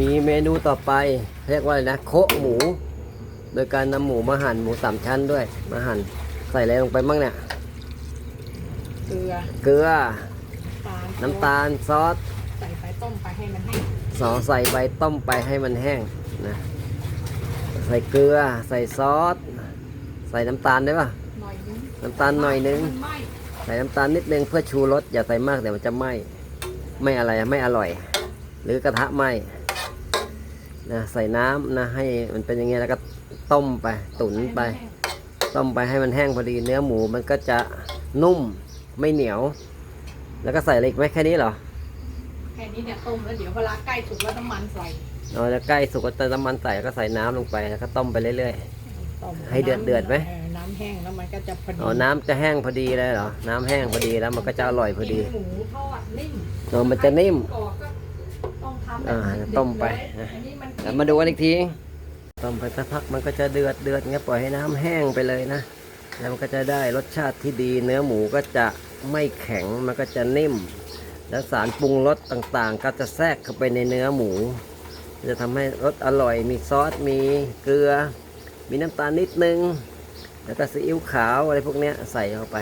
มีเมนูต่อไปเรียกว่าอะไรนะโคะหมู โดยการนำหมูมาหั่นหมูสามชั้นด้วย มาหั่นใส่อะไรลงไปบ้างเนี่ย เกลือเกลือตาลน้ำตาลซอสใส่ไปต้มไปให้มันแห้งสอใส่ใบต้มไปให้มันแห้งนะใส่เกลือใส่ซอส ใส่น้ำตาลได้ปะหน่อยนึงน้ำตาลหน่อยนึง มันไหม้ใส่น้ำตาลนิดนึงเพื่อชูรสอย่าใส่มากเดี๋ยวมันจะไหม้ไม่อะไรไม่อร่อย หรือกระทะไหม้ นะใส่น้ำนะให้มันเป็นอย่างเงี้ยแล้วก็ต้มไปตุ๋นไป ต้มไปให้มันแห้งพอดีเนื้อหมูมันก็จะนุ่มไม่เหนียว แล้วก็ใส่อะไรอีกไหมแค่นี้เหรอแค่นี้เนี่ยต้มแล้วเดี๋ยวเวลาใกล้สุกแล้วน้ำมันใส่เราจะใกล้สุกก็เติมน้ำมันใส่แล้วก็ใส่น้ำลงไปแล้วก็ต้มไปเรื่อย ต้มให้เดือดเดือดไหม น้ำแห้งแล้วมันก็จะพอๆดีอ๋อน้ำจะแห้งพอดีเลยเหรอน้ำแห้งพอดีแล้วมันก็จะอร่อยพอดีกินหมูทอดนิ่มเออมันจะนิ่ม กรอบก็ต้ องทำแบบอ่านี้ต้มไปนะอันนี้มันแล้วมาดูกันอีกทีต้มไปสักพักมันก็จะเดือดเดือดเงี้ยปล่อยให้น้ำแห้งไปเลยนะแล้วมันก็จะได้รสชาติที่ดี เนื้อหมูก็จะไม่แข็งมันก็จะนิ่ม แล้วสารปรุงรสต่างๆ ก็จะแทรกเข้าไปในเนื้อหมู จะทำให้รสอร่อย มีซอสมีเกลือ มีน้ำตาลนิดนึง แล้วก็ซีอิ๊วขาวอะไรพวกเนี้ยใส่เข้าไป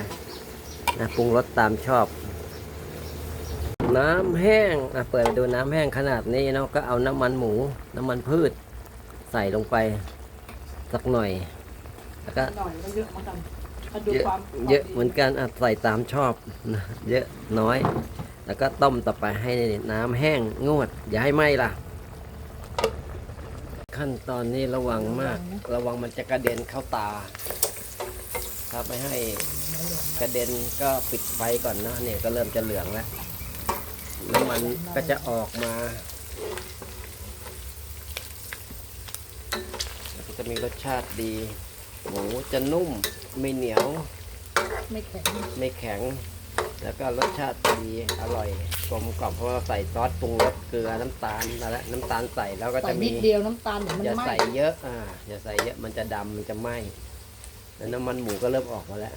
นะปรุงรสตามชอบ น้ำแห้งอะเปิดมาดูน้ำแห้งขนาดนี้เนาะก็เอาน้ำมันหมู น้ำมันพืช ใส่ลงไปสักหน่อย แล้วก็หน่อยก็เยอะเหมือนกันมาดูเยอะความเยอะเหมือนกันอะใส่ตามชอบนะเยอะน้อย แล้วก็ต้มต่อไปให้น้ำแห้งงวด อย่าให้ไหม้ล่ะ ขั้นตอนนี้ระวังมาก ระวังมันจะกระเด็นเข้าตา ถ้าไม่ให้กระเด็นก็ปิดไฟก่อนนะเนี่ยก็เริ่มจะเหลืองแล้ว น้ำมันก็จะออกมาแล้วก็จะมีรสชาติดี หมูจะนุ่มไม่เหนียว ไม่แข็งไม่แข็ง แล้วก็รสชาติดีอร่อยกลมกล่อมเพราะว่าใส่ซอสปรุงรสเกลือน้ำตาลนั่นแหละน้ำตาลใส่แล้วก็ใส่จะนิมีดเดียวน้ำตาลเดี๋ยวมันอย่าไหม้ใส่เยอะอ่าอย่าใส่เยอะมันจะดำมันจะไหม้แล้วน้ำมันหมูก็เริ่มออกมาแล้ว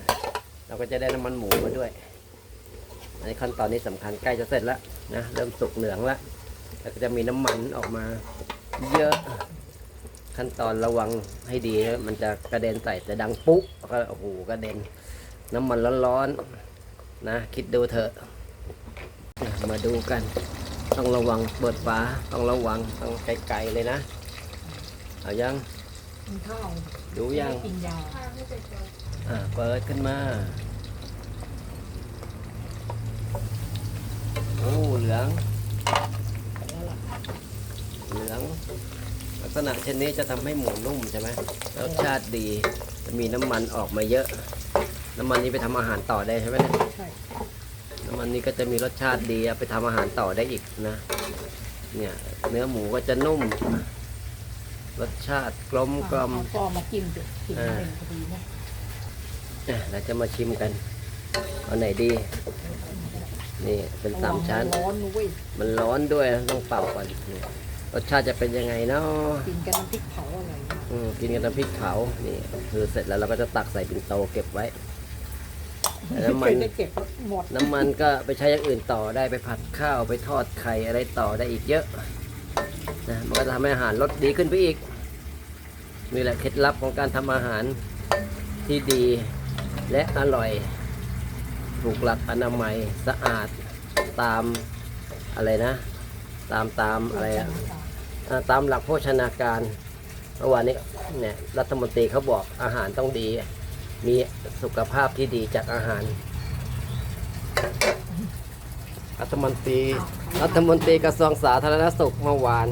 เราก็จะได้น้ำมันหมูมาด้วย ในขั้นตอนนี้สำคัญใกล้จะเสร็จแล้วนะเริ่มสุกเหลืองแล้วแล้วก็จะมีน้ำมันออกมาเยอะ ขั้นตอนระวังให้ดีนะมันจะกระเด็นใส่จะดังปุ๊บก็โอ้โหกระเด็น น้ำมันร้อนๆนะ คิดดูเถอะอะมาดูกัน ต้องระวังเปิดฝาต้องระวังต้องไกลๆเลยนะเอายังกินข้าวดูยังไม่ได้กินยาอ่าเปิดขึ้นมา โอ้เหลือง แล้วล่ะ เหลือง ลัก ษณะเช่นนี้จะทำให้หมูนุ่มใช่ไหมรสชาติดีจะมีน้ำมันออกมาเยอะ น้ำมันนี้ไปทำอาหารต่อได้ใช่ไหมเนี่ยใช่น้ำมันนี้ก็จะมีรสชาติดีเอาไปทำอาหารต่อได้อีกนะเนี่ยเนื้อหมูก็จะนุ่ม รสชาติกลมกล่อมเอาก็มาจิ้มจุกินอ่าเป็นพอดีนะอะเราจะมาชิมกันเอาไหนดี นี่เป็นสามชั้นร้อนนะเว้ยมันร้อนด้วยต้องเป่าก่อนนี่ รสชาติจะเป็นยังไงเนาะกินกันน้ำพริกเผาอะไรนะอืมกินกับน้ำพริกเผานี่คือเสร็จแล้วเราก็จะตักใส่ปิ่นโตเก็บไว้น้ำมันเคยได้เก็บหมดน้ำมันก็ไปใช้อย่างอื่นต่อได้ไปผัดข้าวไปทอดไข่อะไรต่อได้อีกเยอะนะมันก็จะทำให้อาหารรสดีขึ้นไปอีกนี่แหละเคล็ดลับของการทำอาหารที่ดีและอร่อยถูกหลักอนามัยสะอาดตามอะไรนะ ตามตามอะไรอะอ่า ตามหลักโภชนาการเมื่อวานนี้เนี่ยรัฐมนตรีเขาบอกอาหารต้องดี มีสุขภาพที่ดีจากอาหาร รัฐมนตรีรัฐมนตรีกระทรวงสาธารณสุขเมื่อวาน